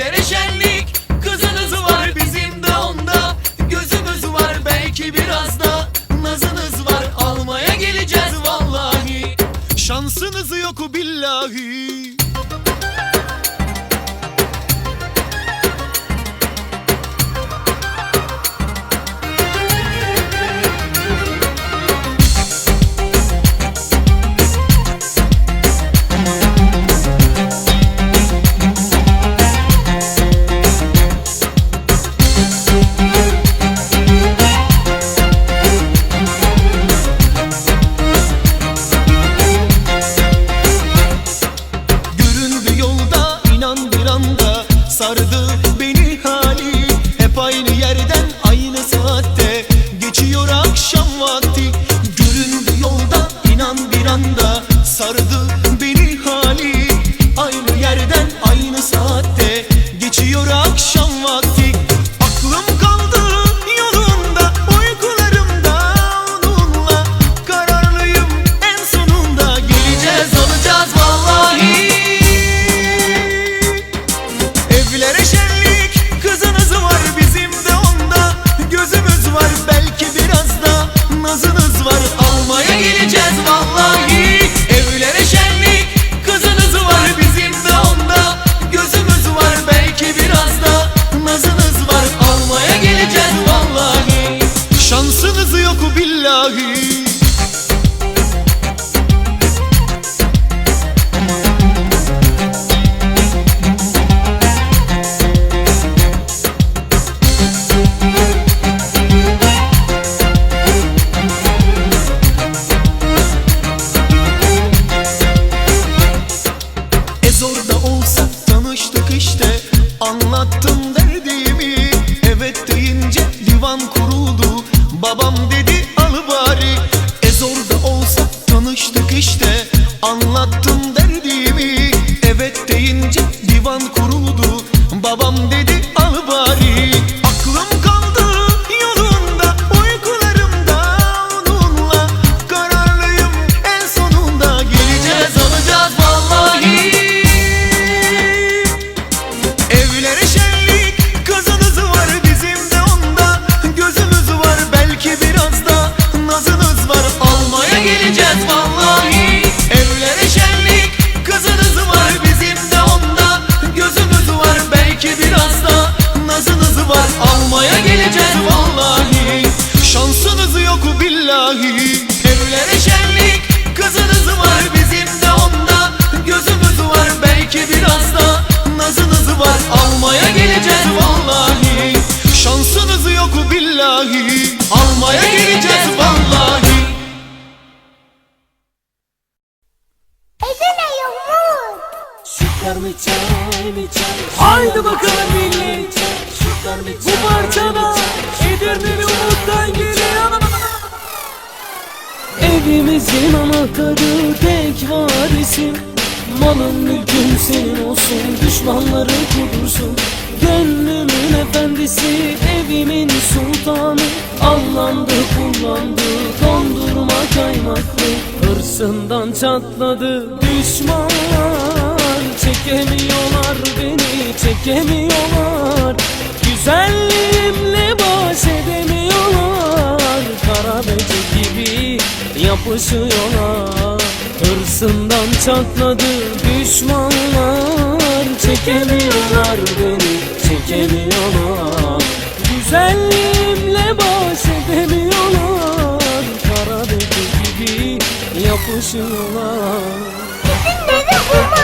Evlere şenlik Kızınız var bizim de onda. Gözümüz var belki biraz da Nazınız var. Almaya geleceğiz vallahi. Şansınız yok billahi anda dedi yok billahi Evlere şenlik Kızınız var bizim de onda. Gözümüz var belki biraz da Nazınız var. Almaya geleceğiz vallahi. Şansınız yok billahi. Almaya geleceğiz vallahi. Şutlar mı çay mı çay? Haydi bakalım Evimizin anahtarı tek varisim Malın mülkün senin olsun Düşmanları kudursun. Gönlümün efendisi Evimin sultanı. Allandı kullandı Dondurma kaymaklı. Hırsından çatladı Düşmanlar Çekemiyorlar beni Çekemiyorlar. Güzelliğimle baş edemiyorlar. Kara yapışıyorlar. Hırsından çatladı düşmanlar. Çekemiyorlar beni çekemiyorlar. Güzelliğimle baş edemiyorlar. Kara böcek gibi yapışıyorlar. Edirne'de Umut.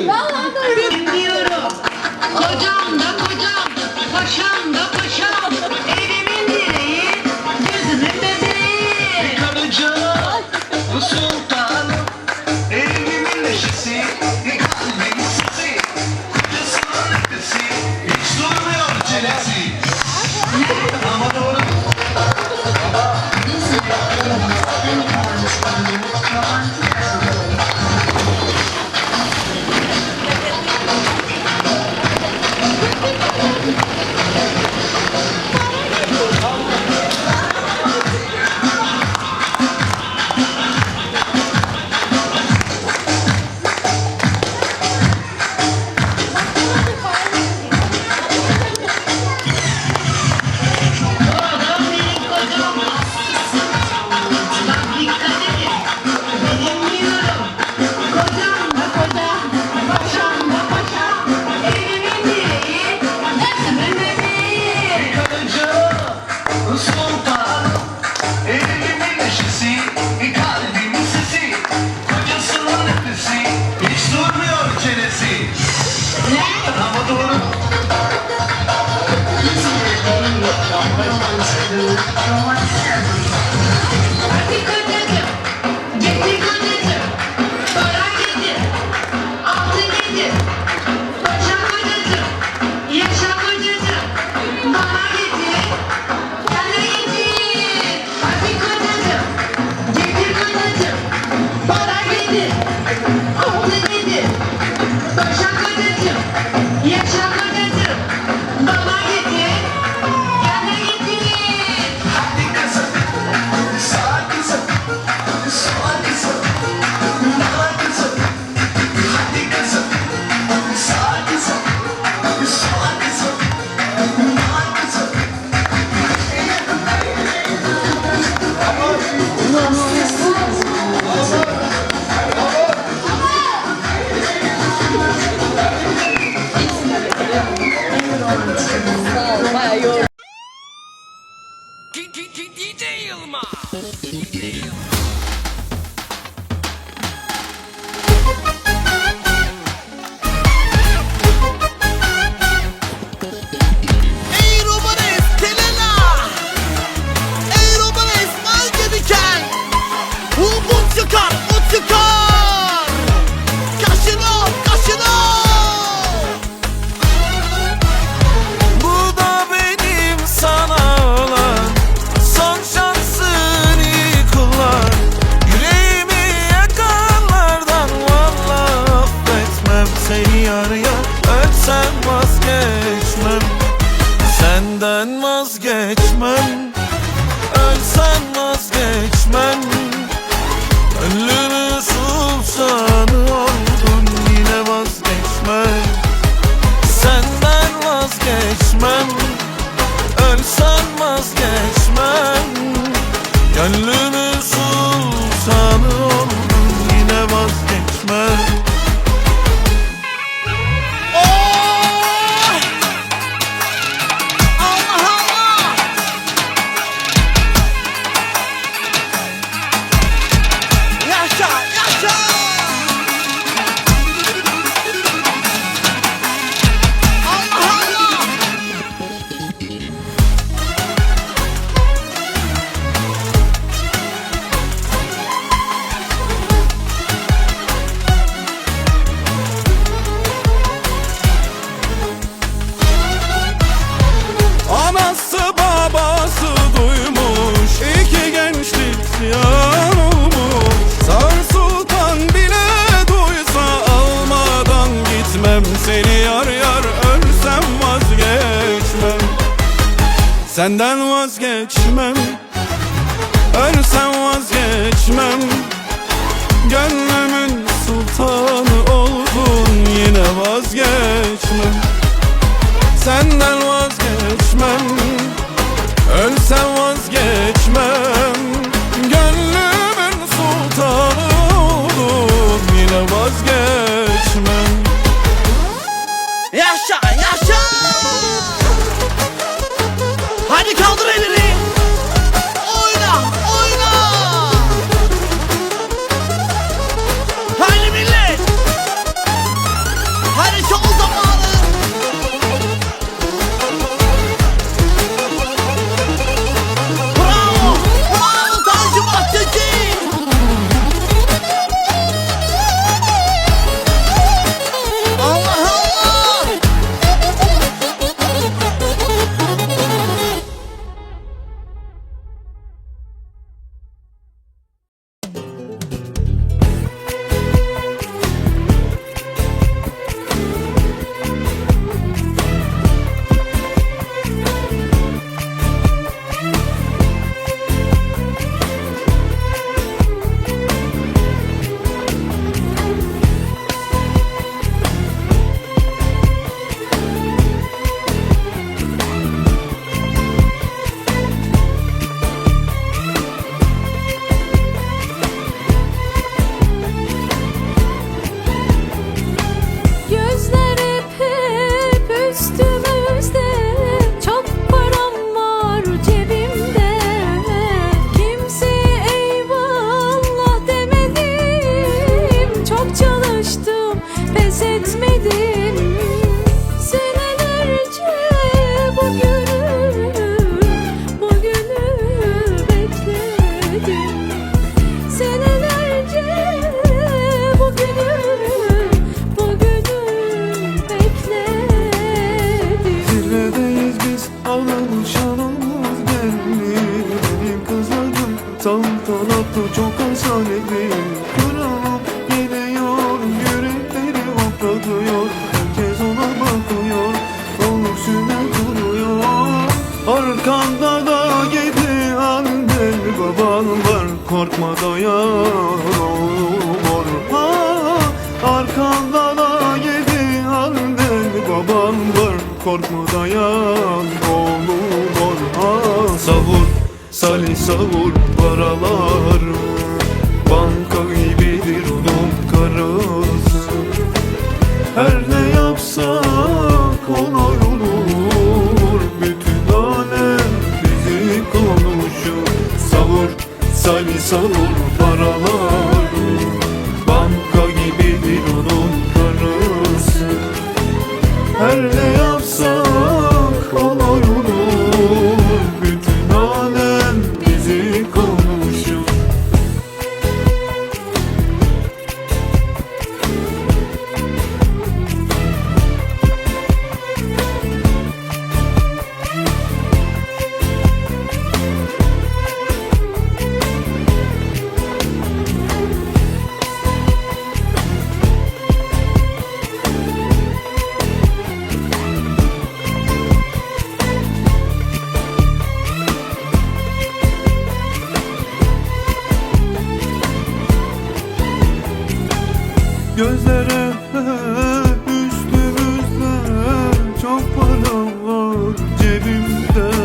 değil. Vallahi etmem Ölsem Senden vazgeçmem. Ölsem vazgeçmem. Gönlümün sultanı oldun yine vazgeçmem. Senden vazgeçmem. Arkanda da yedi annen baban var Korkma dayan ha, Arkanda da yedi annen baban var Korkma dayan oğlum var. Ha, Savur Salih savur paralar. Banka gibidir onun karısı her ne yapsak savur paralar Banka gibidir onun karısı. Her ne Gözlere üstümüzde çok para var cebimde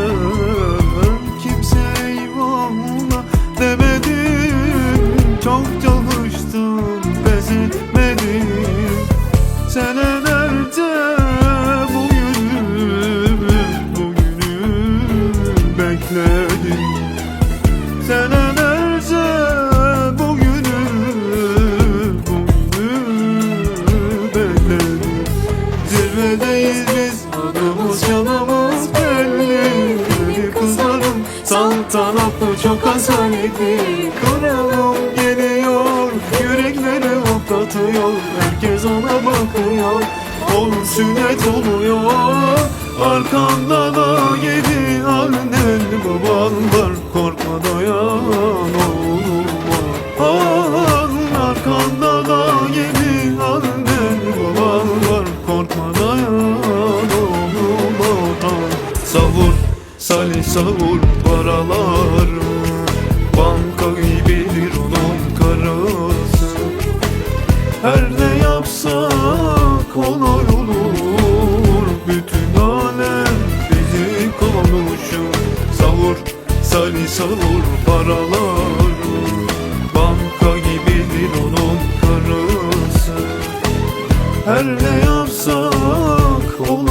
hoplatıyor Herkes ona bakıyor, onun sünnet oluyor Arkanda da yedi annen baban var Korkma dayan oğlum var Arkanda da yedi annen baban var Korkma dayan oğlum var Savur, salih savur paralar. Banka gibidir sali savur paralar. Banka gibidir onun karısı. Her ne yapsak olur